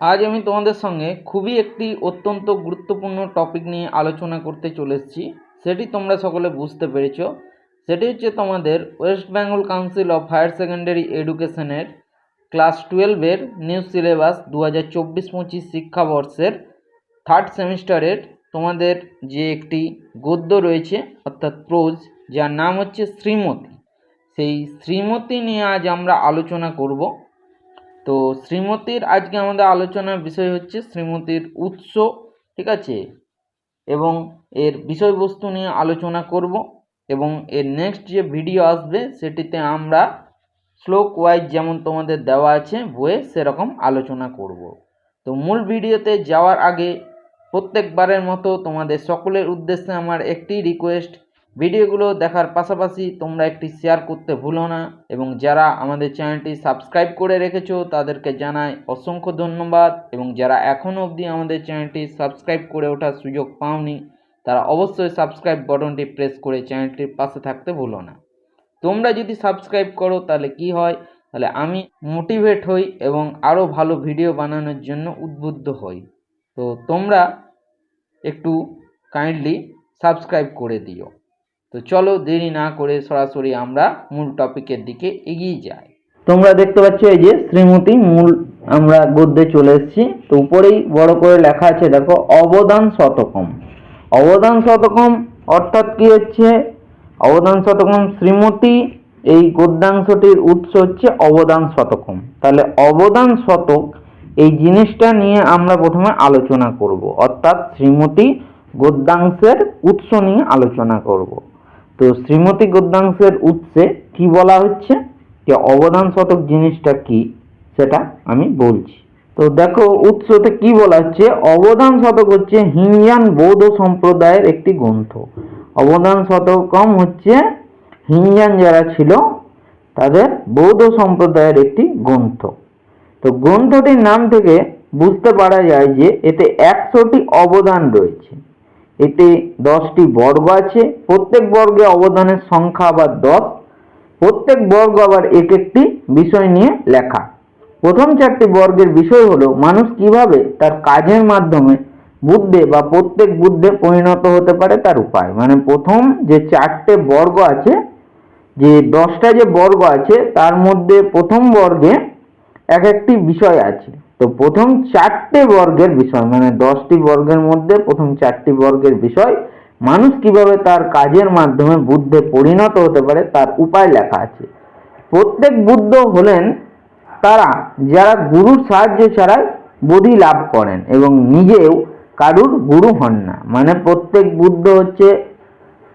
আজ আমি তোমাদের সঙ্গে খুবই একটি অত্যন্ত গুরুত্বপূর্ণ টপিক নিয়ে আলোচনা করতে চলে এসেছি। সেটি তোমরা সকলে বুঝতে পেরেছ। সেটি হচ্ছে তোমাদের West Bengal Council of Higher Secondary এডুকেশনের ক্লাস টুয়েলভের নিউ সিলেবাস দু হাজার চব্বিশ পঁচিশ শিক্ষাবর্ষের থার্ড সেমিস্টারের তোমাদের যে একটি গদ্য রয়েছে, অর্থাৎ প্রোজ যার নাম হচ্ছে শ্রীমতী। সেই শ্রীমতী নিয়ে আজ আমরা আলোচনা করব। তো শ্রীমতীর আজকে আমাদের আলোচনার বিষয় হচ্ছে শ্রীমতির উৎস, ঠিক আছে? এবং এর বিষয়বস্তু নিয়ে আলোচনা করব এবং এর নেক্সট যে ভিডিও আসবে সেটিতে আমরা শ্লোক ওয়াইজ যেমন তোমাদের দেওয়া আছে বইয়ে সেরকম আলোচনা করব। তো মূল ভিডিওতে যাওয়ার আগে প্রত্যেকবারের মতো তোমাদের সকলের উদ্দেশ্যে আমার একটি রিকোয়েস্ট ভিডিওগুলো দেখার পাশাপাশি তোমরা একটি শেয়ার করতে ভুলো না এবং যারা আমাদের চ্যানেলটি সাবস্ক্রাইব করে রেখেছো, তাদেরকে জানাই অসংখ্য ধন্যবাদ এবং যারা এখনও অবধি আমাদের চ্যানেলটি সাবস্ক্রাইব করে ওঠার সুযোগ পাওনি, তারা অবশ্যই সাবস্ক্রাইব বাটনটি প্রেস করে চ্যানেলটির পাশে থাকতে ভুলো না। তোমরা যদি সাবস্ক্রাইব করো, তাহলে কি হয়? তাহলে আমি মোটিভেট হই এবং আরও ভালো ভিডিও বানানোর জন্য উদ্বুদ্ধ হই। তো তোমরা একটু কাইন্ডলি সাবস্ক্রাইব করে দিও। তো চলো দেরি না করে সরাসরি আমরা মূল টপিকের দিকে এগিয়ে যাই। তোমরা দেখতে পাচ্ছ এই যে শ্রীমতী মূল আমরা গদ্যে চলে এসেছি। তো উপরেই বড় করে লেখা আছে, দেখো, অবদান শতকম। অবদান শতকম অর্থাৎ কি হচ্ছে? অবদান শতকম শ্রীমতী, এই গদ্যাংশটির উৎস হচ্ছে অবদান শতকম। তাহলে অবদান শতক এই জিনিসটা নিয়ে আমরা প্রথমে আলোচনা করব। অর্থাৎ শ্রীমতী গদ্যাংশের উৎস নিয়ে আলোচনা করব। তো শ্রীমতী গদ্যাংশের উৎসে কি বলা হচ্ছে? যে অবদান শতক জিনিসটা কি? সেটা আমি বলছি। তো দেখো, উৎসতে কি বলা হচ্ছে? অবদান শতক হচ্ছে হিনয়ান বৌদ্ধ সম্প্রদায়ের একটি গ্রন্থ। অবদান শতকম হচ্ছে হিনয়ান যারা ছিল, তাদের বৌদ্ধ সম্প্রদায়ের একটি গ্রন্থ। তো গ্রন্থটির নাম থেকে বুঝতে পারা যায় যে এতে একশোটি অবদান রয়েছে। এতে দশটি বর্গ আছে। প্রত্যেক বর্গে অবদানের সংখ্যা আবার দশ। প্রত্যেক বর্গ আবার এক একটি বিষয় নিয়ে লেখা। প্রথম চারটি বর্গের বিষয় হলো, মানুষ কীভাবে তার কাজের মাধ্যমে বুদ্ধে বা প্রত্যেক বুদ্ধে পরিণত হতে পারে তার উপায়। মানে প্রথম যে চারটে বর্গ আছে, যে দশটা যে বর্গ আছে, তার মধ্যে প্রথম বর্গে এক একটি বিষয় আছে। তো প্রথম চারটে বর্গের বিষয় মানে দশটি বর্গের মধ্যে প্রথম চারটি বর্গের বিষয়, মানুষ কীভাবে তার কাজের মাধ্যমে বুদ্ধে পরিণত হতে পারে তার উপায় লেখা আছে। প্রত্যেক বুদ্ধ হলেন তারা যারা গুরুর সাহায্য ছাড়াই বোধি লাভ করেন এবং নিজেও কারুর গুরু হন না। মানে প্রত্যেক বুদ্ধ হচ্ছে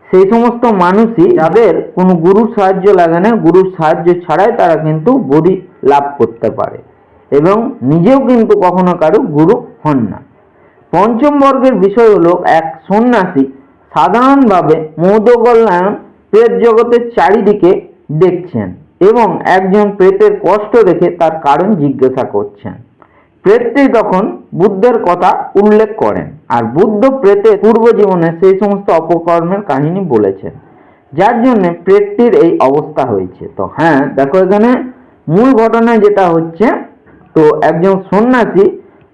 সেই সমস্ত মানুষই যাদের কোনো গুরুর সাহায্য লাগে না, গুরুর সাহায্য ছাড়াই তারা কিন্তু বোধি লাভ করতে পারে। এবং নিজেও কিন্তু কখনো কারও গুরু হন না। পঞ্চম বর্গের বিষয় হলো এক সন্ন্যাসী সাধারণভাবে মৌদকল্যাণ প্রেত জগতের চারিদিকে দেখছেন এবং একজন প্রেতের কষ্ট দেখে তার কারণ জিজ্ঞাসা করছেন। প্রেতটি তখন বুদ্ধের কথা উল্লেখ করেন আর বুদ্ধ প্রেতের পূর্ব জীবনে সেই সমস্ত অপকর্মের কাহিনী বলেছেন, যার জন্য প্রেতটির এই অবস্থা হয়েছে। তো হ্যাঁ দেখো এখানে মূল ঘটনা যেটা হচ্ছে তো একজন সন্ন্যাসী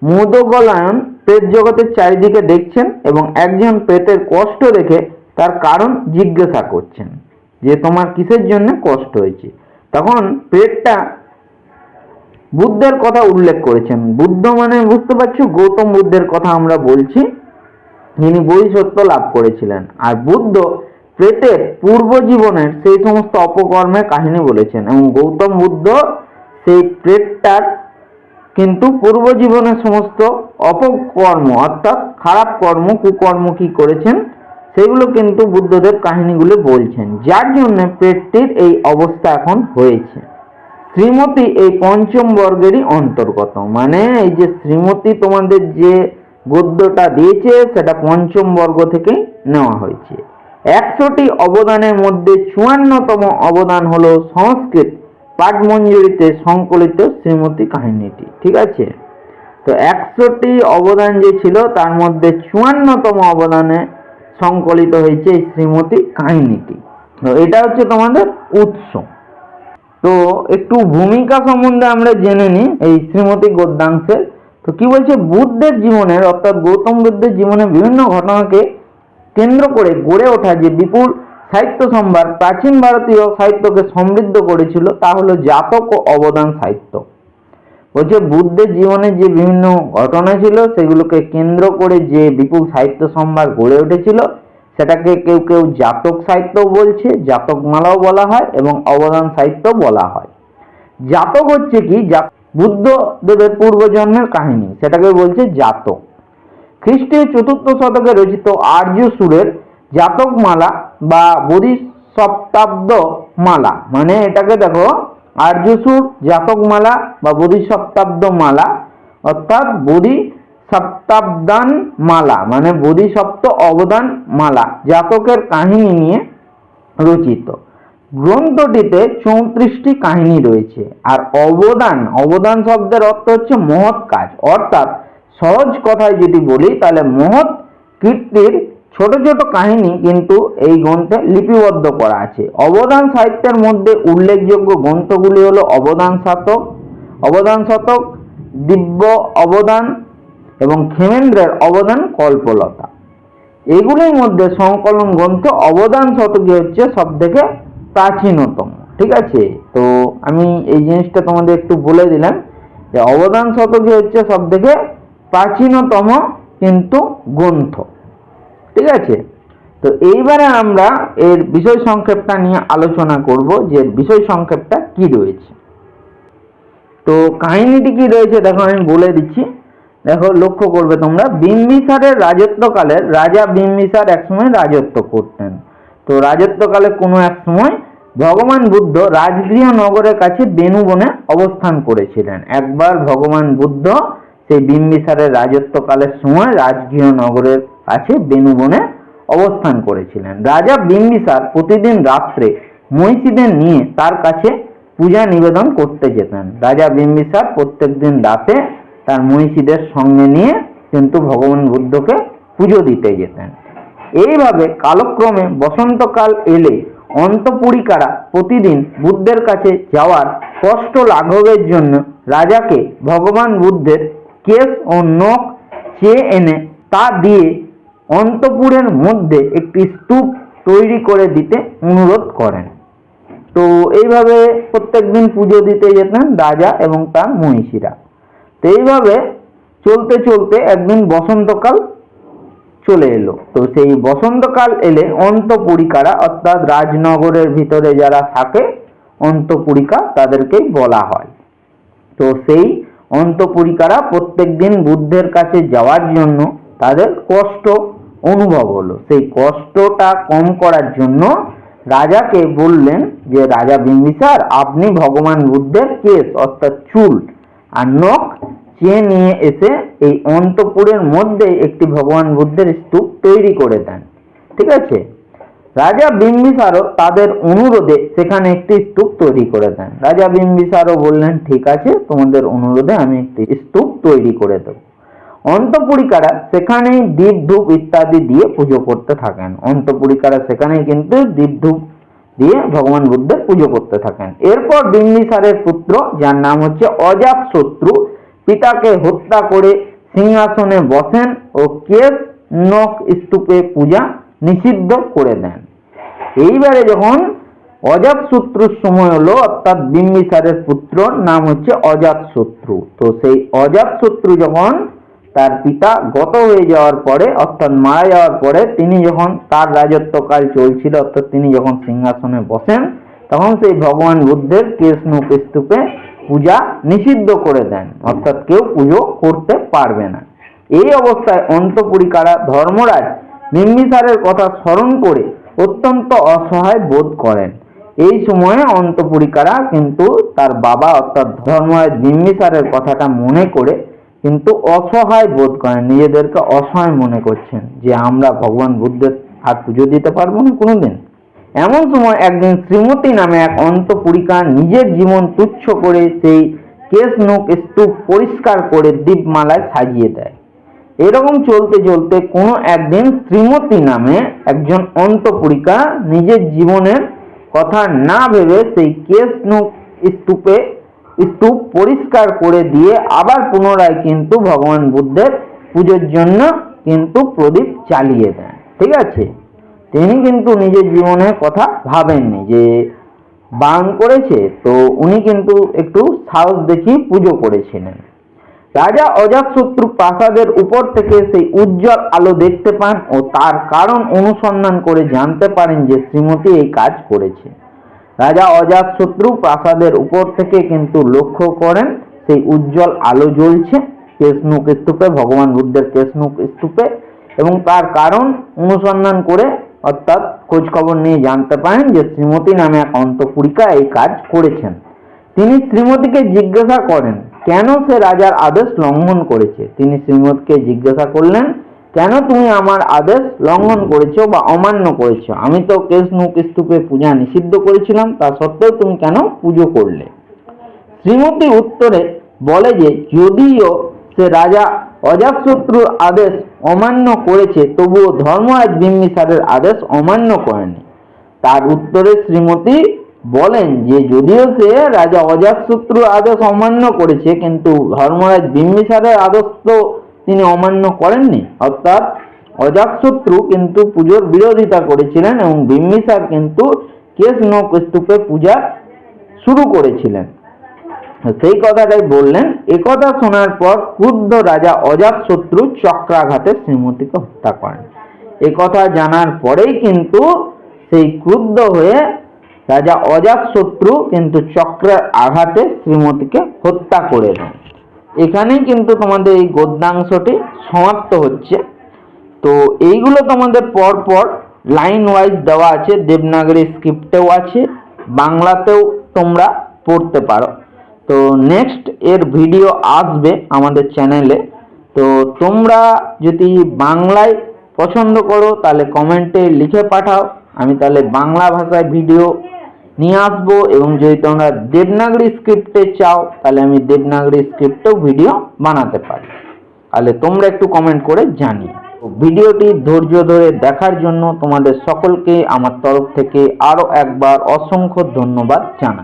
মোদগলায়ন প্রেত জগতের চারিদিকে দেখছেন এবং একজন প্রেতের কষ্ট দেখে তার কারণ জিজ্ঞাসা করছেন যে তোমার কিসের জন্য কষ্ট হয়েছে? তখন প্রেতটা বুদ্ধের কথা উল্লেখ করেছেন। বুদ্ধ মানে বুঝতে পারছ? গৌতম বুদ্ধের কথা আমরা বলছি। যিনি বহিঃসত্য লাভ করেছিলেন। আর বুদ্ধ প্রেতের পূর্ব জীবনের সেই সমস্ত অপকর্মের কাহিনী বলেছেন এবং গৌতম বুদ্ধ সেই প্রেতটার কিন্তু পূর্ব জীবনের সমস্ত অপকর্ম, অর্থাৎ খারাপ কর্ম, কুকর্ম কি করেছেন? সেগুলো কিন্তু বুদ্ধদেব কাহিনীগুলো বলছেন। যার জন্য প্রেতটির এই অবস্থা এখন হয়েছে। শ্রীমতী এই পঞ্চম বর্গেরই অন্তর্গত। মানে এই যে শ্রীমতী তোমাদের যে গদ্যটা দিয়েছে, সেটা পঞ্চম বর্গ থেকেই নেওয়া হয়েছে। একশোটি অবদানের মধ্যে চুয়ান্নতম অবদান হলো সংস্কৃত। পাঠমঞ্জুরিতে সংকলিত শ্রীমতী কাহিনীটি, ঠিক আছে? তো একশোটি অবদান যে ছিল, তার মধ্যে চুয়ান্নতম অবদানে সংকলিত হয়েছে এই শ্রীমতী কাহিনীটি। তো এটা হচ্ছে তোমাদের উৎস। তো একটু ভূমিকা সম্বন্ধে আমরা জেনে নিই এই শ্রীমতী গদ্যাংশের। তো কি বলছে? বুদ্ধের জীবনের, অর্থাৎ গৌতম বুদ্ধের জীবনে বিভিন্ন ঘটনাকে কেন্দ্র করে গড়ে ওঠা যে বিপুল সাহিত্য সম্ভার প্রাচীন ভারতীয় সাহিত্যকে সমৃদ্ধ করেছিল, তা হলো জাতক ও অবদান সাহিত্য। বলছে, বুদ্ধের জীবনে যে বিভিন্ন ঘটনা ছিল, সেগুলোকে কেন্দ্র করে যে বিপুল সাহিত্য সম্ভার গড়ে উঠেছিল, সেটাকে কেউ কেউ জাতক সাহিত্য বলছে জাতকমালাও বলা হয় এবং অবদান সাহিত্য বলা হয়। জাতক হচ্ছে কি? জা- বুদ্ধ দেবের পূর্বজন্মের কাহিনী, সেটাকে বলছে জাতক। খ্রিস্টীয় চতুর্থ শতকে রচিত আর্য সুরের জাতকমালা বা বোধিসপ্তাব্দ মালা। মানে এটাকে দেখো আর্য সুর জাতকমালা বা বোধিসপ্তাব্দ মালা, অর্থাৎ বোধি সপ্তাবদান মালা মানে বোধিসপ্ত অবদান মালা, জাতকের কাহিনী নিয়ে রচিত। গ্রন্থটিতে চৌত্রিশটি কাহিনী রয়েছে। আর অবদান অবদান শব্দের অর্থ হচ্ছে মহৎ কাজ। অর্থাৎ সহজ কথায় যদি বলি, তাহলে মহৎ কীর্তির ছোট ছোট কাহিনী কিন্তু এই গ্রন্থে লিপিবদ্ধ করা আছে। অবদান সাহিত্যের মধ্যে উল্লেখযোগ্য গ্রন্থগুলি হলো অবদান শতক অবদান শতক, দিব্য অবদান এবং ক্ষেমেন্দ্রের অবদান কল্পলতা। এগুলির মধ্যে সংকলন গ্রন্থ অবদান শতকী হচ্ছে সব থেকে প্রাচীনতম, ঠিক আছে? তো আমি এই জিনিসটা তোমাদের একটু বলে দিলাম যে অবদান শতকী হচ্ছে সব থেকে প্রাচীনতম কিন্তু গ্রন্থ। ঠিক আছে? তো এইবারে আমরা এর বিষয় সংক্ষেপটা নিয়ে আলোচনা করব যে বিষয় সংক্ষেপটা কি রয়েছে। তো কাহিনীটি কি রয়েছে? দেখো, আমি বলে দিচ্ছি। দেখো, লক্ষ্য করবে তোমরা, বিম্বিসারের রাজত্বকালের রাজা বিম্বিসার একসময় রাজত্ব করতেন। তো রাজত্বকালে কোনো এক সময় ভগবান বুদ্ধ রাজগৃহ নগরের কাছে বেনুবনে অবস্থান করেছিলেন। একবার ভগবান বুদ্ধ সেই বিম্বিসারের রাজত্বকালের সময় রাজগৃহ নগরের কাছে বেনুবনে অবস্থান করেছিলেন। রাজা বিম্বিসার প্রতিদিন রাত্রে মহিষীদের নিয়ে তার কাছে পূজা নিবেদন করতে যেতেন। রাজা বিম্বিসার প্রত্যেকদিন রাতে তার মহিষীদের সঙ্গে নিয়ে কিন্তু ভগবান বুদ্ধকে পুজো দিতে যেতেন। এইভাবে কালক্রমে বসন্তকাল এলে অন্তপুরিকারা প্রতিদিন বুদ্ধের কাছে যাওয়ার কষ্ট লাঘবের জন্য রাজাকে ভগবান বুদ্ধের কেশ ও নখ চেয়ে এনে তা দিয়ে অন্তপুরের মধ্যে একটি স্তূপ তৈরি করে দিতে অনুরোধ করেন। তো এইভাবে প্রত্যেকদিন পুজো দিতে যেতেন রাজা এবং তার মহিষীরা তো এইভাবে চলতে চলতে একদিন বসন্তকাল চলে এলো। তো সেই বসন্তকাল এলে অন্তপুরিকারা অর্থাৎ রাজনগরের ভিতরে যারা থাকে, অন্তপুরিকা তাদেরকেই বলা হয়। তো সেই অন্তপুরিকারা প্রত্যেকদিন বুদ্ধের কাছে যাওয়ার জন্য তাদের কষ্ট অনুভব হলো। সেই কষ্টটা কম করার জন্য রাজাকে বললেন যে, রাজা বিম্বিসার, আপনি ভগবান বুদ্ধের কেশ, অর্থাৎ চুল আর নখ চেয়ে নিয়ে এসে এই অন্তপুরের মধ্যে একটি ভগবান বুদ্ধের স্তূপ তৈরি করে দেন। ঠিক আছে? রাজা বিম্বিসারও তাদের অনুরোধে সেখানে একটি স্তূপ তৈরি করে দেন। রাজা বিম্বিসারও বললেন, ঠিক আছে, তোমাদের অনুরোধে আমি একটি স্তূপ তৈরি করে দেবো। অন্তপুরিকারা সেখানেই দীপ ধূপ ইত্যাদি দিয়ে পুজো করতে থাকেন। অন্তপুরিকারা সেখানেই কিন্তু দীপ ধূপ দিয়ে ভগবান বুদ্ধের পুজো করতে থাকেন। এরপর বিম্বিসারের পুত্র, যার নাম হচ্ছে অজাত শত্রু পিতাকে হত্যা করে সিংহাসনে বসেন ও কেশ নখ স্তূপে পূজা নিষিদ্ধ করে দেন। এইবারে যখন অজাত শত্রুর সময় হলো, অর্থাৎ বিম্বিসারের পুত্র নাম হচ্ছে অজাত শত্রু তো সেই অজাত শত্রু যখন তার পিতা গত হয়ে যাওয়ার পরে, অর্থাৎ মারা যাওয়ার পরে তিনি যখন তার রাজত্বকাল চলছিল, অর্থাৎ তিনি যখন সিংহাসনে বসেন, তখন সেই ভগবান বুদ্ধের কৃষ্ণ স্তূপে পূজা নিষিদ্ধ করে দেন। অর্থাৎ কেউ পুজো করতে পারবে না। এই অবস্থায় অন্তপুরিকারা ধর্মরাজ বিম্বিসারের কথা স্মরণ করে অত্যন্ত অসহায় বোধ করেন। এই সময়ে অন্তপুরিকারা কিন্তু তার বাবা, অর্থাৎ ধর্মরাজ বিম্বিসারের কথাটা মনে করে কিন্তু অসহায় বোধ করেন, নিজেদেরকে অসহায় মনে করছেন যে আমরা ভগবান বুদ্ধের আর পুজো দিতে পারব না কোনোদিন। এমন সময় একদিন শ্রীমতী নামে এক অন্তপুরিকা নিজের জীবন তুচ্ছ করে সেই কেশ নোক স্তূপ পরিষ্কার করে দীপমালায় সাজিয়ে দেয়। এরকম চলতে চলতে কোনো একদিন শ্রীমতী নামে একজন অন্তপুরিকা নিজের জীবনের কথা না ভেবে সেই কেশ নোক স্তূপে স্তূপ পরিষ্কার করে দিয়ে আবার পুনরায় কিন্তু ভগবান বুদ্ধের পুজোর জন্য কিন্তু প্রদীপ চালিয়ে দেন। ঠিক আছে? তিনি কিন্তু নিজের জীবনের কথা ভাবেননি যে, বান করেছে, তো উনি কিন্তু একটু সাহস দেখিয়ে পুজো করেছিলেন। রাজা অজাতশত্রু প্রাসাদের উপর থেকে সেই উজ্জ্বল আলো দেখতে পান ও তার কারণ অনুসন্ধান করে জানতে পারেন যে শ্রীমতী এই কাজ করেছে। রাজা অজাতশত্রু প্রাসাদের উপর থেকে কিন্তু লক্ষ্য করেন, সেই উজ্জ্বল আলো জ্বলছে কেশনুক স্তূপে, ভগবান বুদ্ধের কেশনুক স্তূপে, এবং তার কারণ অনুসন্ধান করে অর্থাৎ খোঁজ খবর নিয়ে জানতে পারেন যে শ্রীমতী নামে এক অন্তপুরিকা এই কাজ করেছেন। তিনি শ্রীমতীকে জিজ্ঞাসা করেন, কেন সে রাজার আদেশ লঙ্ঘন করেছে? তিনি শ্রীমতীকে জিজ্ঞাসা করলেন কেন তুমি আমার আদেশ লঙ্ঘন করেছ বা অমান্য করেছ? আমি তো কেশনুক স্তূপে পূজা নিষিদ্ধ করেছিলাম, তা সত্ত্বেও তুমি কেন পুজো করলে? শ্রীমতী উত্তরে বলে যে, যদিও সে রাজা অজাতশত্রুর আদেশ অমান্য করেছে, তবুও ধর্মরাজ বিম্বিসারের আদেশ অমান্য করেনি। তার উত্তরে শ্রীমতী বলেন যে, যদিও সে রাজা অজাতশত্রুর আদেশ অমান্য করেছে, কিন্তু ধর্মরাজ বিম্বিসারের আদেশ তো তিনি অমান্য করেননি। অর্থাৎ অজাতশত্রু কিন্তু পুজোর বিরোধিতা করেছিলেন এবং বিম্বিসার কিন্তু কেশ নক স্তূপে পূজা শুরু করেছিলেন। সেই কথাটাই বললেন। একথা শোনার পর ক্রুদ্ধ রাজা অজাতশত্রু চক্রাঘাতে শ্রীমতীকে হত্যা করেন। একথা জানার পরেই কিন্তু সেই ক্রুদ্ধ হয়ে রাজা অজাতশত্রু কিন্তু চক্রের আঘাতে শ্রীমতীকে হত্যা করে দেন। এখানেই কিন্তু তোমাদের এই গদ্যাংশটি সমাপ্ত হচ্ছে। তো এইগুলো তোমাদের পর পর লাইন ওয়াইজ দেওয়া আছে, দেবনাগরী স্ক্রিপ্টেও আছে, বাংলাতেও তোমরা পড়তে পারো। তো নেক্সট এর ভিডিও আসবে আমাদের চ্যানেলে তো তোমরা যদি বাংলায় পছন্দ করো, তাহলে কমেন্টে লিখে পাঠাও। আমি তাহলে বাংলা ভাষায় ভিডিও নিয়ে আসব এবং যদি তোমরা দেবনাগরী স্ক্রিপ্টে চাও, তাহলে আমি দেবনাগরী স্ক্রিপ্টেও ভিডিও বানাতে পারি। তাহলে তোমরা একটু কমেন্ট করে জানিও। ভিডিওটি ধৈর্য ধরে দেখার জন্য তোমাদের সকলকে আমার তরফ থেকে আরও একবার অসংখ্য ধন্যবাদ জানাই।